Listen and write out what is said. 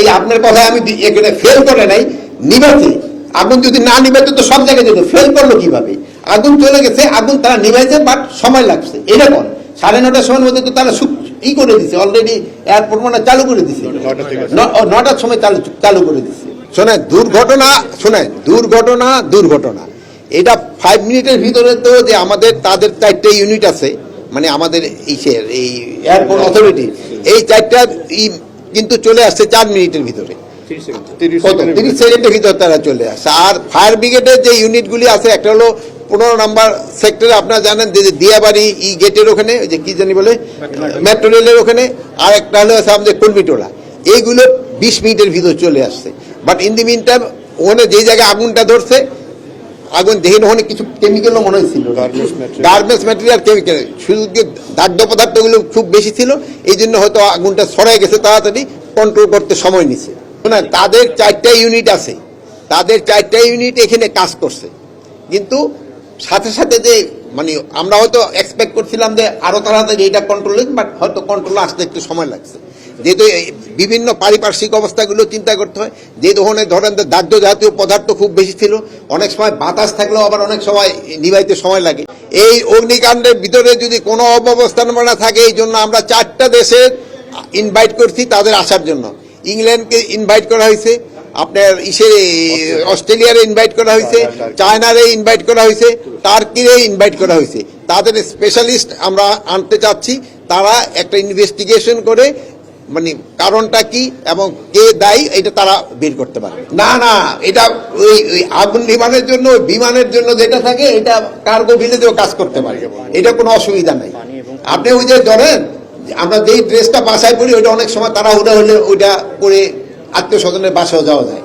এই আপনার কথা আমি এখানে ফেল করে নাই নিভাতে আগুন যদি না নিভাতে তো সব জায়গায় যেত। ফেল করল কীভাবে? আগুন চলে গেছে আগুন তারা নিভাইছে বাট সময় লাগছে। এরকম সাড়ে নটার সময়ের মধ্যে তো তারা ই করে দিছে অলরেডি এয়ারপোর্ট মানে চালু করে দিছে। নটার সময় চালু চালু করে দিছে। শোনেন দুর্ঘটনা শোনেন দুর্ঘটনা দুর্ঘটনা। এটা ফাইভ মিনিটের ভিতরে তো যে আমাদের তাদের চারটে ইউনিট আছে মানে আমাদের ইসের এই এয়ারপোর্ট অথরিটি এই চারটা কিন্তু চলে আসছে চার মিনিটের ভিতরে। কত তিরিশ সেকেন্ডের ভিতরে। তারা চলে আসছে আর ফায়ার ব্রিগেডের যে ইউনিটগুলি আছে একটা হলো পনেরো নাম্বার সেক্টরে আপনারা জানেন যে যে দিয়াবাড়ি ই গেটের ওখানে ওই যে কি জানি বলে মেট্রো রেলের ওখানে। আর একটা হলো আছে আমাদের কলমিটোলা। এইগুলো বিশ মিনিটের ভিতর চলে আসছে। But in the mean time ওখানে যেই জায়গায় আগুনটা ধরছে আগুন দেখেন ওখানে কিছু কেমিক্যালও মনে হয়েছিল। গার্মেন্টস ম্যাটেরিয়াল কেমিক্যাল শুধু যে দাহ্য পদার্থগুলো খুব বেশি ছিল এই জন্য হয়তো আগুনটা ছড়াই গেছে তাড়াতাড়ি কন্ট্রোল করতে সময় নিছে। না তাদের চারটা ইউনিট আছে। তাদের চারটা ইউনিট এখানে কাজ করছে। কিন্তু সাথে সাথে যে মানে আমরা হয়তো এক্সপেক্ট করছিলাম যে আরও তাড়াতাড়ি এটা কন্ট্রোল বাট হয়তো কন্ট্রোল আসতে একটু সময় লাগছে। যেহেতু বিভিন্ন পারিপার্শ্বিক অবস্থাগুলো চিন্তা করতে হয়। যে ধরনের ধরেন দাহ্য জাতীয় পদার্থ খুব বেশি ছিল অনেক সময় বাতাস থাকলেও আবার অনেক সময় নিভাইতে সময় লাগে। এই অগ্নিকাণ্ডের ভিতরে যদি কোনো অব্যবস্থাপনা থাকে এই জন্য আমরা চারটা দেশের ইনভাইট করছি তাদের আসার জন্য। ইংল্যান্ডকে ইনভাইট করা হয়েছে আপনার ইসে অস্ট্রেলিয়ারে ইনভাইট করা হয়েছে চায়নারে ইনভাইট করা হয়েছে টার্কিরে ইনভাইট করা হয়েছে। তাদের স্পেশালিস্ট আমরা আনতে চাচ্ছি তারা একটা ইনভেস্টিগেশন করে মানে কারণটা কি এবং কে দায়ী, এটা তারা বের করতে পারে না না, এটা ওই ওই আগুন বিমানের জন্য বিমানের জন্য যেটা থাকে, এটা কার্গো ভিলেজেও কাজ করতে পারে। এটা কোনো অসুবিধা নাই। আপনি ওই যে ধরেন, আমরা যেই ড্রেসটা বাসায় পড়ি ওইটা অনেক সময় তারা ওটা হলে ওইটা পরে আত্মীয় স্বজনের বাসাও যাওয়া যায়।